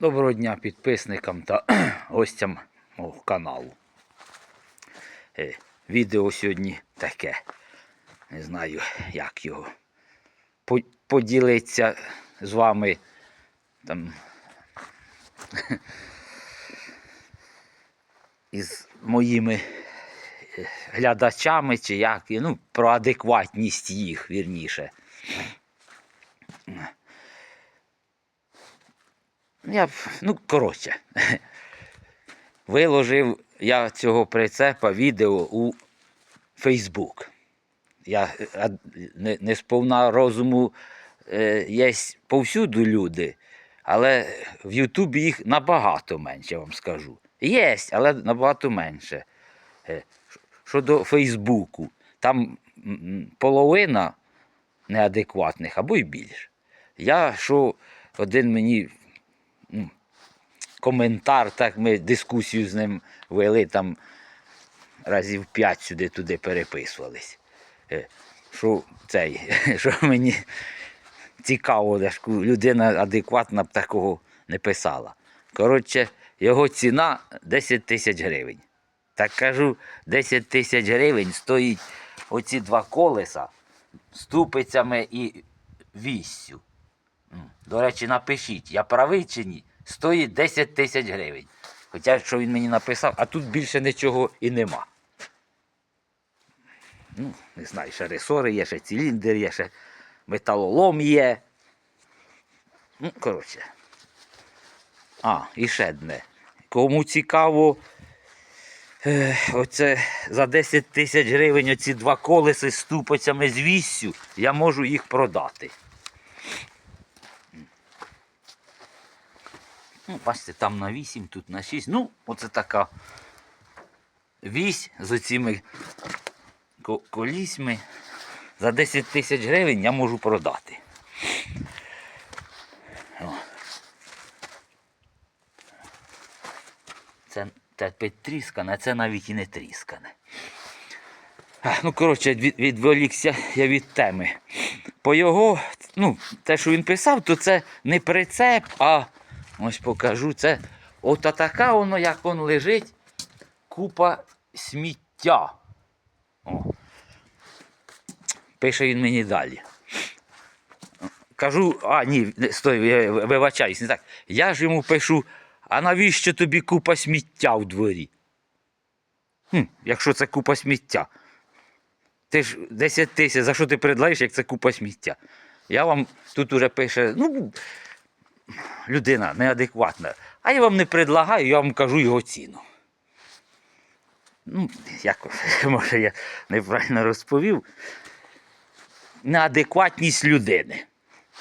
Доброго дня підписникам та гостям мого каналу. Е, Відео сьогодні таке. Не знаю, як його. Поділитися з вами там. із моїми е, глядачами, чи як, ну, про адекватність їх, вірніше. Я, ну, коротше, виложив я цього прицепа відео у Фейсбук. Я не, не сповна розуму е, є повсюду люди, але в Ютубі їх набагато менше, я вам скажу. Є, але набагато менше. Е, Щодо Фейсбуку, там половина неадекватних або й більше. Я що один мені коментар, так ми дискусію з ним вели там разів п'ять сюди-туди переписувались. Е, Що цей, що мені цікаво, людина адекватна б такого не писала. Коротше, його ціна 10 тисяч гривень. Так кажу, 10 тисяч гривень стоїть оці два колеса ступицями і віссю. До речі, напишіть, я правий чи ні? Стоїть 10 тисяч гривень. Хоча що він мені написав, а тут більше нічого і нема. Ну, не знаю, ще ресори є, ще циліндр є, ще металолом є. Ну, коротше. А, і ще одне. Кому цікаво, е, оце за 10 тисяч гривень оці два колеси з ступицями з віссю, я можу їх продати. Ну, бачите, там на 8, тут на 6. Ну, оце така вісь з оціми колісьми. За 10 тисяч гривень я можу продати. О. Це те пить тріскане, а це навіть і не тріскане. Ну, коротше, від, відволікся я від теми. По його, ну, те, що він писав, то це не прицеп, а ось покажу, це от така воно, як воно лежить, купа сміття. О. Пише він мені далі. Кажу, а ні, стой, вибачаюсь, не так. Я ж йому пишу, а навіщо тобі купа сміття в дворі? Хм, якщо це купа сміття. Ти ж 10 тисяч, за що ти предлагаєш, як це купа сміття? Я вам тут уже пише, ну, людина неадекватна. А я вам не предлагаю, я вам кажу його ціну. Ну, якось, може, я неправильно розповів. Неадекватність людини.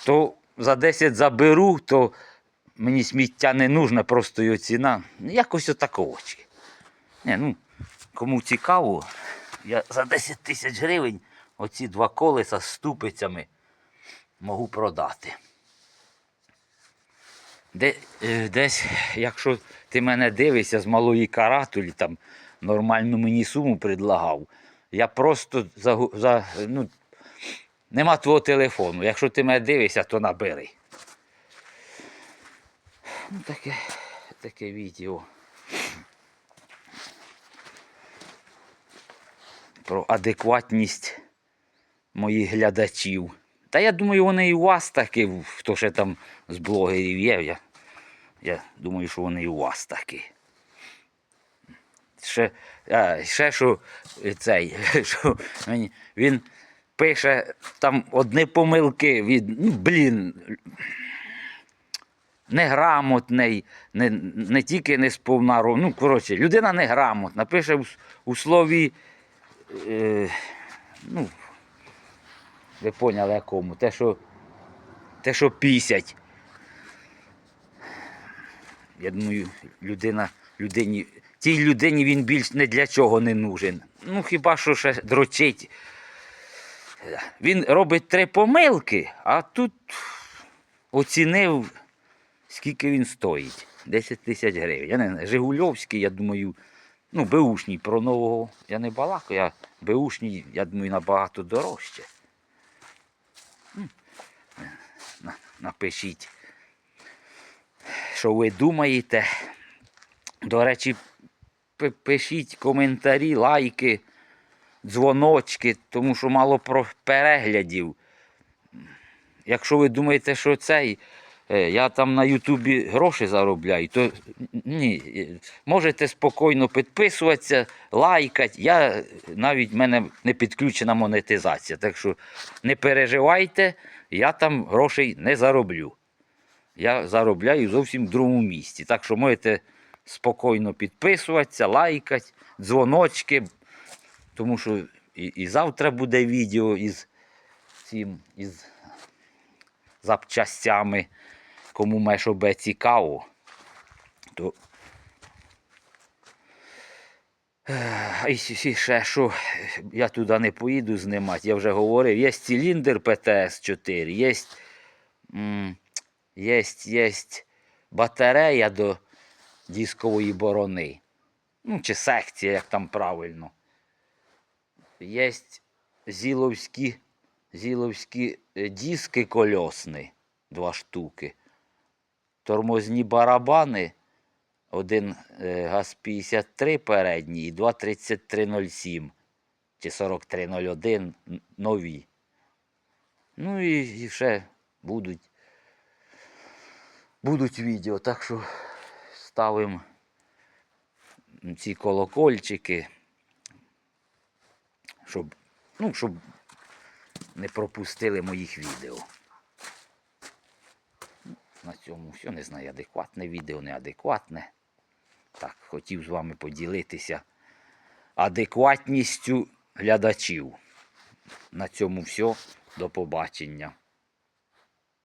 То за 10 заберу, то мені сміття не нужно, просто його ціна. Якось отако очі. Не, ну, кому цікаво, я за 10 тисяч гривень оці два колеса з ступицями можу продати. Де, е, десь, якщо ти мене дивишся з малої каратулі, там нормальну мені суму предлагав, я просто за, за ну, нема твого телефону. Якщо ти мене дивишся, то набери. Ну, таке, таке відео. Про адекватність моїх глядачів. Та я думаю, вони і у вас такі, хто ще там з блогерів є. Я, я думаю, що вони і у вас такі. Ще, а, ще що цей, що мені, він пише там одні помилки від, ну, блін, неграмотний, не, не тільки не сповна, ну, коротше, людина неграмотна, пише у, у слові, е, ну, ви поняли якому, те, що, те, що пісять. Я думаю, людина, людині, тій людині він більш не для чого не нужен. Ну, хіба що ще дрочить. Він робить три помилки, а тут оцінив, скільки він стоїть. 10 тисяч гривень. Я не знаю, Жигульовський, я думаю, ну, беушній, про нового я не балакаю, я беушній, я думаю, набагато дорожче. М. На- Напишіть. що ви думаєте. До речі, пишіть коментарі, лайки, дзвоночки, тому що мало про переглядів. Якщо ви думаєте, що цей, я там на Ютубі гроші заробляю, то ні. е, Можете спокійно підписуватися, лайкати. Я навіть в мене не підключена монетизація. Так що не переживайте, я там грошей не зароблю. Я заробляю зовсім в другому місці. Так що можете спокійно підписуватися, лайкати, дзвоночки. Тому що і, і завтра буде відео із цим із запчастями. Кому мешобе цікаво, то. І ще що, я туди не поїду знімати, я вже говорив, є циліндр ПТС-4, є, є, є батарея до дискової борони. Ну, чи секція, як там правильно. Є зіловські, зіловські е, диски кольосні, два штуки. Тормозні барабани, один е, ГАЗ-53 передній і два 3307 чи 4301 н- нові. Ну і, і ще будуть, будуть відео, так що ставимо ці колокольчики, щоб, ну, щоб не пропустили моїх відео. На цьому все не знаю, адекватне відео, неадекватне. Так, хотів з вами поділитися адекватністю глядачів. На цьому все. До побачення.